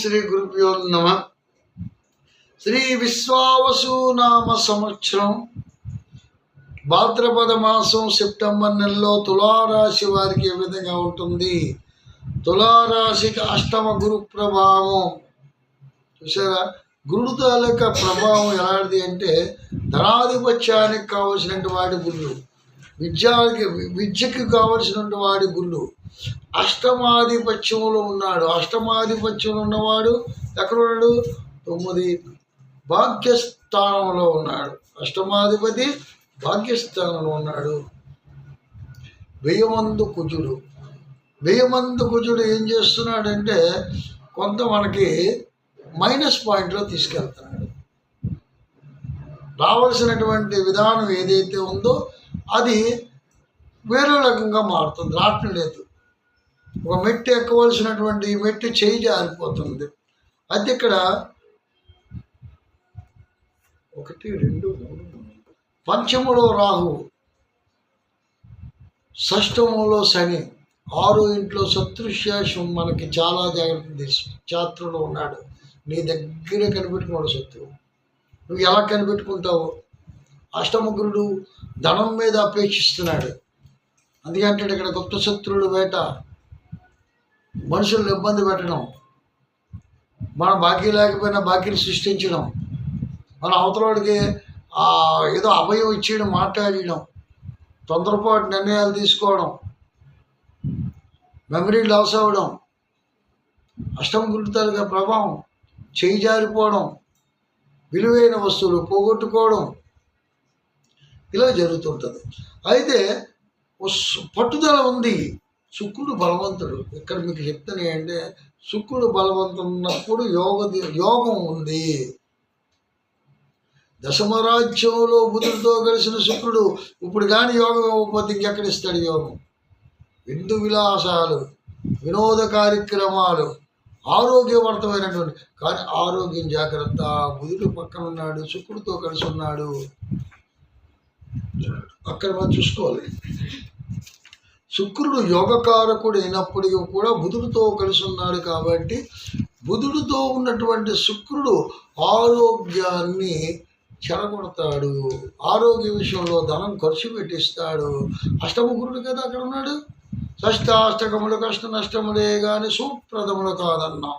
శ్రీ గురుభ్యో నమ. శ్రీ విశ్వావసు నామ సంవత్సరం. భాద్రపద మాసం సెప్టెంబర్ నెలలో తులారాశి వారికి ఏ విధంగా ఉంటుంది? తులారాశికి అష్టమ గురు ప్రభావం. చూసారా గురుడు తాలూకా ప్రభావం ఎలాంటిది అంటే ధనాధిపత్యానికి కావలసినటువంటి వాడి గురుడు విద్యాకి విద్యకి కావలసినటువంటి వాడి గురుడు అష్టమాధిపత్యంలో ఉన్నాడు. అష్టమాధిపత్యంలో ఉన్నవాడు ఎక్కడ ఉన్నాడు తొమ్మిది భాగ్యస్థానంలో ఉన్నాడు. అష్టమాధిపతి భాగ్యస్థానంలో ఉన్నాడు. వెయ్యమందు కుజుడు. వెయ్యమందు కుజుడు ఏం చేస్తున్నాడంటే కొంత మనకి మైనస్ పాయింట్లో తీసుకెళ్తున్నాడు. రావాల్సినటువంటి విధానం ఏదైతే ఉందో అది వేరే రకంగా మారుతుంది. రావటం లేదు. ఒక మెట్టు ఎక్కవలసినటువంటి మెట్టు చేయి జారిపోతుంది. అది ఇక్కడ ఒకటి రెండు మూడు పంచములో రాహు షష్టములో శని ఆరు ఇంట్లో శత్రుశేషం మనకి చాలా జాగ్రత్త తీసు చాత్రలో ఉన్నాడు. నీ దగ్గరే కనిపెట్టుకున్నాడు శత్రువు. నువ్వు ఎలా కనిపెట్టుకుంటావు? అష్టముగ్రుడు ధనం మీద అపేక్షిస్తున్నాడు. అందుకంటే ఇక్కడ గుప్త శత్రువుడు వేట. మనుషులను ఇబ్బంది పెట్టడం మన బాకీ లేకపోయినా బాకీని సృష్టించడం మన అవతలవాడికి ఏదో అభయం ఇచ్చేయడం మాట్లాడడం తొందరపాటు నిర్ణయాలు తీసుకోవడం మెమరీ లాస్ అవ్వడం అష్టం గురుతాలుగా ప్రభావం చేయి జారిపోవడం విలువైన వస్తువులు పోగొట్టుకోవడం ఇలా జరుగుతుంటుంది. అయితే పట్టుదల ఉంది. శుక్రుడు బలవంతుడు. ఇక్కడ మీకు చెప్తాను అంటే శుక్రుడు బలవంతున్నప్పుడు యోగ యోగం ఉంది. దశమరాజ్యంలో బుధుడితో కలిసిన శుక్రుడు ఇప్పుడు కానీ యోగం ఇవ్వకపోతే ఇంకెక్కడ ఇస్తాడు యోగం? విందు విలాసాలు వినోద కార్యక్రమాలు ఆరోగ్యవర్తమైనటువంటి కానీ ఆరోగ్యం జాగ్రత్త. బుధుడు పక్కన ఉన్నాడు శుక్రుడితో కలిసి ఉన్నాడు. అక్కడ మనం చూసుకోవాలి. శుక్రుడు యోగకారకుడు అయినప్పటికీ కూడా బుధుడితో కలిసి ఉన్నాడు కాబట్టి బుధుడితో ఉన్నటువంటి శుక్రుడు ఆరోగ్యాన్ని చెరగొడతాడు. ఆరోగ్య విషయంలో ధనం ఖర్చు పెట్టిస్తాడు. అష్టముగురుడు కదా అక్కడ ఉన్నాడు? షష్టాష్టకములు కష్ట నష్టములే కానీ సుప్రదములు కాదన్నాం.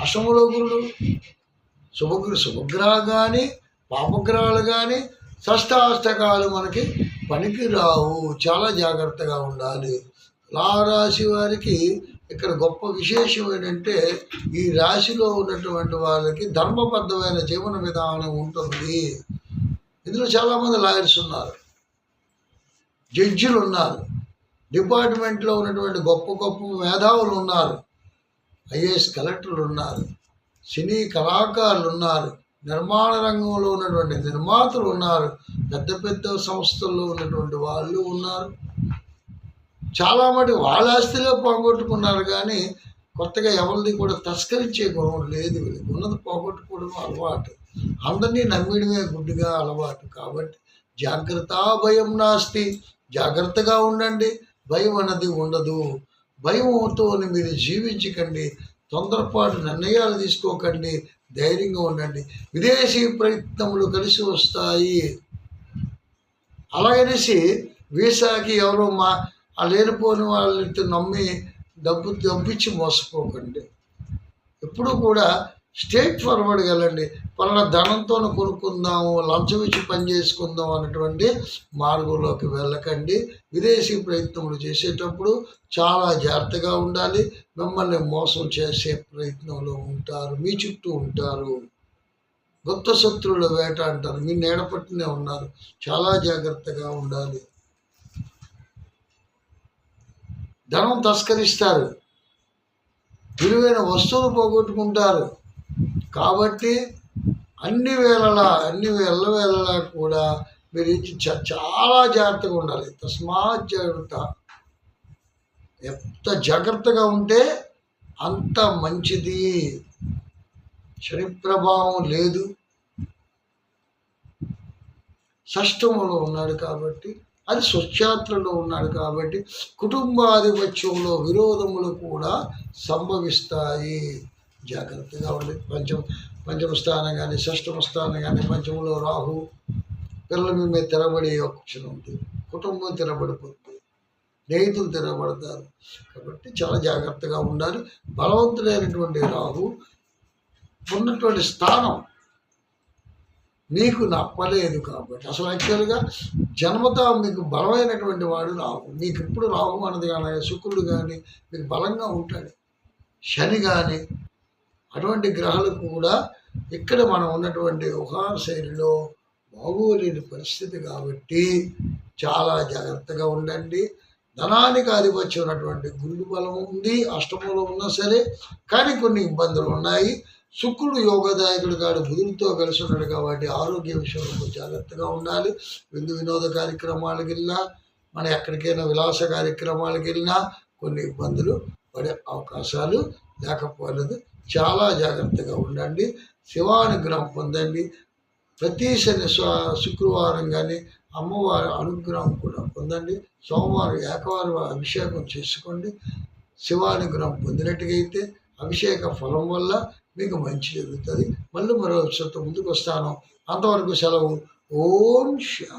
అష్టములో గురుడు శుభగ్ర శుభగ్రహాలు కానీ పాపగ్రహాలు కానీ షష్టాష్టకాలు మనకి పనికిరావు చాలా జాగ్రత్తగా ఉండాలి. లా రాశి వారికి ఇక్కడ గొప్ప విశేషం ఏంటంటే ఈ రాశిలో ఉన్నటువంటి వాళ్ళకి ధర్మబద్ధమైన జీవన విధానం ఉంటుంది. ఇందులో చాలామంది లాయర్స్ ఉన్నారు. జడ్జిలు ఉన్నారు. డిపార్ట్మెంట్లో ఉన్నటువంటి గొప్ప గొప్ప మేధావులు ఉన్నారు. ఐఏఎస్ కలెక్టర్లు ఉన్నారు. సినీ కళాకారులు ఉన్నారు. నిర్మాణ రంగంలో ఉన్నటువంటి నిర్మాతలు ఉన్నారు పెద్ద పెద్ద సంస్థల్లో ఉన్నటువంటి వాళ్ళు ఉన్నారు. చాలా మటు వాళ్ళ ఆస్తిలో పోగొట్టుకున్నారు కానీ కొత్తగా ఎవరిది కూడా తస్కరించే గుణం లేదు. వీళ్ళకి ఉన్నది పోగొట్టుకోవడం అలవాటు. అందరినీ నమ్మిడమే గుడ్డుగా అలవాటు. కాబట్టి జాగ్రత్త భయం నాస్తి. జాగ్రత్తగా ఉండండి. భయం అన్నది ఉండదు. భయంతో మీరు జీవించకండి. తొందరపాటు నిర్ణయాలు తీసుకోకండి. ధైర్యంగా ఉండండి. విదేశీ ప్రయత్నములు కలిసి వస్తాయి. అలాగనేసి వీసాకి ఎవరో మా లేనిపోని వాళ్ళని నమ్మి డబ్బు డబ్బిచ్చి మోసపోకండి. ఎప్పుడూ కూడా స్టేట్ ఫార్వర్డ్ వెళ్ళండి. పలానా ధనంతో కొనుక్కుందాము లంచం ఇచ్చి పని చేసుకుందాం అన్నటువంటి మార్గంలోకి వెళ్ళకండి. విదేశీ ప్రయత్నములు చేసేటప్పుడు చాలా జాగ్రత్తగా ఉండాలి. మిమ్మల్ని మోసం చేసే ప్రయత్నంలో ఉంటారు. మీ చుట్టూ ఉంటారు. గుప్త శత్రువుల వేట అంటారు. మీ నేడపట్టునే ఉన్నారు. చాలా జాగ్రత్తగా ఉండాలి. ధనం తస్కరిస్తారు. విలువైన వస్తువులు పోగొట్టుకుంటారు. కాబట్టి అన్ని వేళలా అన్ని వేళ్ళ వేళలా కూడా మీరు చాలా జాగ్రత్తగా ఉండాలి. తస్మాత్ జాగ్రత్త. ఎంత జాగ్రత్తగా ఉంటే అంత మంచిది. శని ప్రభావం లేదు. షష్టములో ఉన్నాడు కాబట్టి అది స్వచ్ఛాత్రలో ఉన్నాడు కాబట్టి కుటుంబాధిపత్యంలో విరోధములు కూడా సంభవిస్తాయి. జాగ్రత్తగా ఉండి పంచమ పంచమ స్థానం కానీ షష్టమ స్థానం కానీ పంచమంలో రాహు పిల్లల మీద తిరబడే ఆప్షన్ ఉంది. కుటుంబం తిరబడిపోతుంది స్నేహితులు తిరగబడతారు. కాబట్టి చాలా జాగ్రత్తగా ఉండాలి. బలవంతుడైనటువంటి రాహు ఉన్నటువంటి స్థానం మీకు నప్పలేదు కాబట్టి. అసలు యాక్చువల్గా జన్మత మీకు బలమైనటువంటి వాడు రాహు. మీకు ఇప్పుడు రాహు అన్నది కానీ శుక్రుడు కానీ మీకు బలంగా ఉంటాడు. శని కానీ అటువంటి గ్రహాలు కూడా ఇక్కడ మనం ఉన్నటువంటి వ్యవహార శైలిలో బాగోలేని పరిస్థితి కాబట్టి చాలా జాగ్రత్తగా ఉండండి. ధనానికి ఆధిపత్యం ఉన్నటువంటి గురుడు బలం ఉంది అష్టమంలో ఉన్నా సరే కానీ కొన్ని ఇబ్బందులు ఉన్నాయి. శుక్రుడు యోగదాయకుడు కాడు బుధుడితో కలిసి ఉన్నాడు కాబట్టి ఆరోగ్య విషయంలో జాగ్రత్తగా ఉండాలి. విందు వినోద కార్యక్రమాలకు వెళ్ళినా మన ఎక్కడికైనా విలాస కార్యక్రమాలకు వెళ్ళినా కొన్ని ఇబ్బందులు పడే అవకాశాలు లేకపోలేదు చాలా జాగ్రత్తగా ఉండండి. శివానుగ్రహం పొందండి. ప్రతి శని శుక్రవారం కానీ అమ్మవారి అనుగ్రహం కూడా పొందండి. సోమవారం ఏకవారం అభిషేకం చేసుకోండి. శివానుగ్రహం పొందినట్టుగా అయితే అభిషేక ఫలం వల్ల మీకు మంచి జరుగుతుంది. మళ్ళీ మరో ముందుకు వస్తాను అంతవరకు సెలవు. ఓం